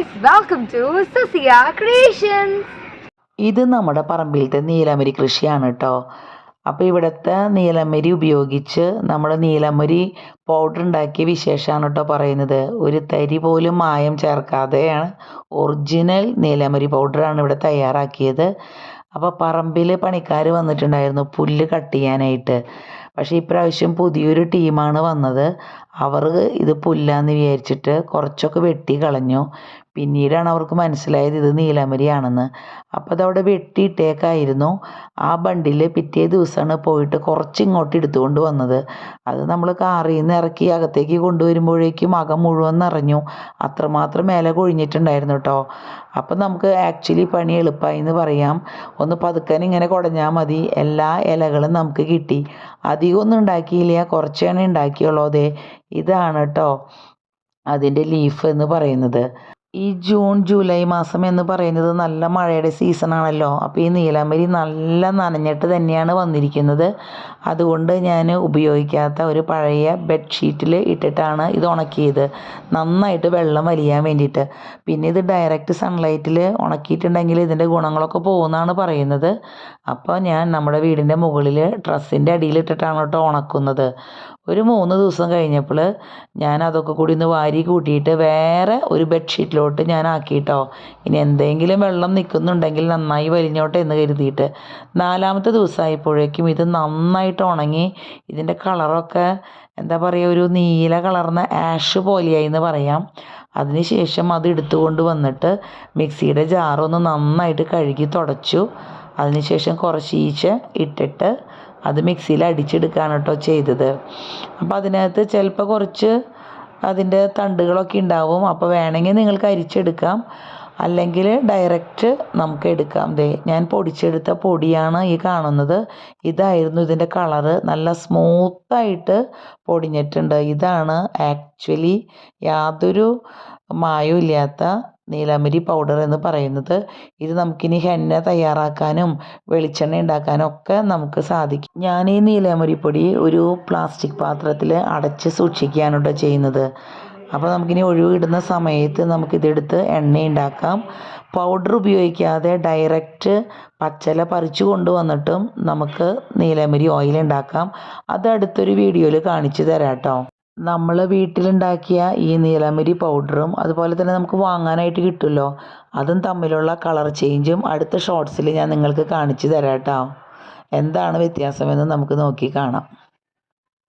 Welcome to Sasiya creations ഇത് നമ്മുടെ പറമ്പിലത്തെ നീലമരി കൃഷിയാണ് കേട്ടോ അപ്പോൾ ഇവിടുത്തെ നീലമരി ഉപയോഗിച്ച് നമ്മൾ നീലമരി പൗഡർ ഉണ്ടാക്കിയ വിശേഷമാണ് കേട്ടോ പറയുന്നത്. ഒരു തരി പോലും മായം ചേർക്കാതെയാണ് ഒറിജിനൽ നീലമരി പൗഡറാണ് ഇവിടെ തയ്യാറാക്കിയത്. അപ്പോൾ പറമ്പിൽ പണിക്കാർ വന്നിട്ടുണ്ടായിരുന്നു പുല്ല് കട്ട് ചെയ്യാനായിട്ട്. പക്ഷേ ഇപ്രാവശ്യം പുതിയൊരു ടീമാണ് വന്നത്. അവർ ഇത് പുല്ലാന്ന് വിചാരിച്ചിട്ട് കുറച്ചൊക്കെ വെട്ടി കളഞ്ഞു. പിന്നീടാണ് അവർക്ക് മനസ്സിലായത് ഇത് നീലമരിയാണെന്ന്. അപ്പോൾ അതവിടെ വെട്ടിയിട്ടേക്കായിരുന്നു. ആ ബണ്ടിൽ പിറ്റേ ദിവസമാണ് പോയിട്ട് കുറച്ച് ഇങ്ങോട്ട് എടുത്തുകൊണ്ട് വന്നത്. അത് നമ്മൾ കാറിൽ നിന്ന് ഇറക്കി അകത്തേക്ക് കൊണ്ടുവരുമ്പോഴേക്കും അകം മുഴുവൻ നിറഞ്ഞു. അത്രമാത്രം മേലെ കൊഴിഞ്ഞിട്ടുണ്ടായിരുന്നു കേട്ടോ അപ്പം നമുക്ക് ആക്ച്വലി പണി എളുപ്പമായി എന്ന് പറയാം. ഒന്ന് പതുക്കൻ ഇങ്ങനെ കുടഞ്ഞാൽ മതി. എല്ലാ ഇലകളും നമുക്ക് കിട്ടി. അധികമൊന്നും ഉണ്ടാക്കിയില്ല. കുറച്ചാണ് ഉണ്ടാക്കിയുള്ളൂ. അതെ. ഇതാണ് കേട്ടോ അതിന്റെ ലീഫ് എന്ന് പറയുന്നത്. ഈ ജൂൺ ജൂലൈ മാസം എന്ന് പറയുന്നത് നല്ല മഴയുടെ സീസണാണല്ലോ അപ്പോൾ ഈ നീലാമ്പരി നല്ല നനഞ്ഞിട്ട് തന്നെയാണ് വന്നിരിക്കുന്നത്. അതുകൊണ്ട് ഞാൻ ഉപയോഗിക്കാത്ത ഒരു പഴയ ബെഡ്ഷീറ്റിൽ ഇട്ടിട്ടാണ് ഇത് ഉണക്കിയത്. നന്നായിട്ട് വെള്ളം വലിയാൻ വേണ്ടിയിട്ട്. പിന്നെ ഇത് ഡയറക്റ്റ് സൺലൈറ്റിൽ ഉണക്കിയിട്ടുണ്ടെങ്കിൽ ഇതിന്റെ ഗുണങ്ങളൊക്കെ പോകുമെന്നാണ് പറയുന്നത്. അപ്പോൾ ഞാൻ നമ്മുടെ വീടിന്റെ മുകളിൽ ഡ്രസ്സിന്റെ അടിയിലിട്ടിട്ടാണ് കേട്ടോ ഉണക്കുന്നത്. ഒരു മൂന്ന് ദിവസം കഴിഞ്ഞപ്പോൾ ഞാൻ അതൊക്കെ കൂടി ഒന്ന് വാരി കൂട്ടിയിട്ട് വേറെ ഒരു ബെഡ്ഷീറ്റിലോട്ട് ഞാൻ ആക്കിയിട്ടോ ഇനി എന്തെങ്കിലും വെള്ളം നിൽക്കുന്നുണ്ടെങ്കിൽ നന്നായി വലിഞ്ഞോട്ടെ എന്ന് കരുതിയിട്ട് നാലാമത്തെ ദിവസമായപ്പോഴേക്കും ഇത് നന്നായിട്ട് ഉണങ്ങി ഇതിന്റെ കളറൊക്കെ എന്താ പറയുക ഒരു നീല കളർന്ന ആഷ് പോലെയായി എന്ന് പറയാം. അതിനുശേഷം അത് എടുത്തുകൊണ്ട് വന്നിട്ട് മിക്സിയുടെ ജാറൊന്ന് നന്നായിട്ട് കഴുകി തുടച്ചു. അതിനുശേഷം ഈച്ച ഇട്ടിട്ട് അത് മിക്സിയിൽ അടിച്ചെടുക്കുകയാണ് കേട്ടോ ചെയ്തത്. അപ്പോൾ അതിനകത്ത് ചിലപ്പോൾ കുറച്ച് അതിന്റെ തണ്ടുകളൊക്കെ ഉണ്ടാവും. അപ്പോൾ വേണമെങ്കിൽ നിങ്ങൾക്ക് അരിച്ചെടുക്കാം. അല്ലെങ്കിൽ ഡയറക്റ്റ് നമുക്ക് എടുക്കാം. ദേ ഞാൻ പൊടിച്ചെടുത്ത പൊടിയാണ് ഈ കാണുന്നത്. ഇതായിരുന്നു ഇതിന്റെ കളറ് നല്ല സ്മൂത്തായിട്ട് പൊടിഞ്ഞിട്ടുണ്ട്. ഇതാണ് ആക്ച്വലി യാതൊരു മായവും ഇല്ലാത്ത നീലമരി പൗഡർ എന്ന് പറയുന്നത്. ഇത് നമുക്കിനി ഹെന്ന തയ്യാറാക്കാനും വെളിച്ചെണ്ണ ഉണ്ടാക്കാനും ഒക്കെ നമുക്ക് സാധിക്കും. ഞാൻ ഈ നീലമരി പൊടി ഒരു പ്ലാസ്റ്റിക് പാത്രത്തിൽ അടച്ച് സൂക്ഷിക്കുകയാണ് കേട്ടോ ചെയ്യുന്നത്. അപ്പോൾ നമുക്കിനി ഒഴിവിടുന്ന സമയത്ത് നമുക്കിതെടുത്ത് എണ്ണ ഉണ്ടാക്കാം. പൗഡർ ഉപയോഗിക്കാതെ ഡയറക്റ്റ് പച്ചല പറിച്ചു കൊണ്ടുവന്നിട്ടും നമുക്ക് നീലമരി ഓയിൽ ഉണ്ടാക്കാം. അത് അടുത്തൊരു വീഡിയോയിൽ കാണിച്ചു തരാം കേട്ടോ നമ്മൾ വീട്ടിലുണ്ടാക്കിയ ഈ നീലമരി പൗഡറും അതുപോലെ തന്നെ നമുക്ക് വാങ്ങാനായിട്ട് കിട്ടുമല്ലോ. അതും തമ്മിലുള്ള കളർ ചേഞ്ചും അടുത്ത ഷോർട്സിൽ ഞാൻ നിങ്ങൾക്ക് കാണിച്ചു തരാം കേട്ടോ. എന്താണ് വ്യത്യാസമെന്ന് നമുക്ക് നോക്കി കാണാം.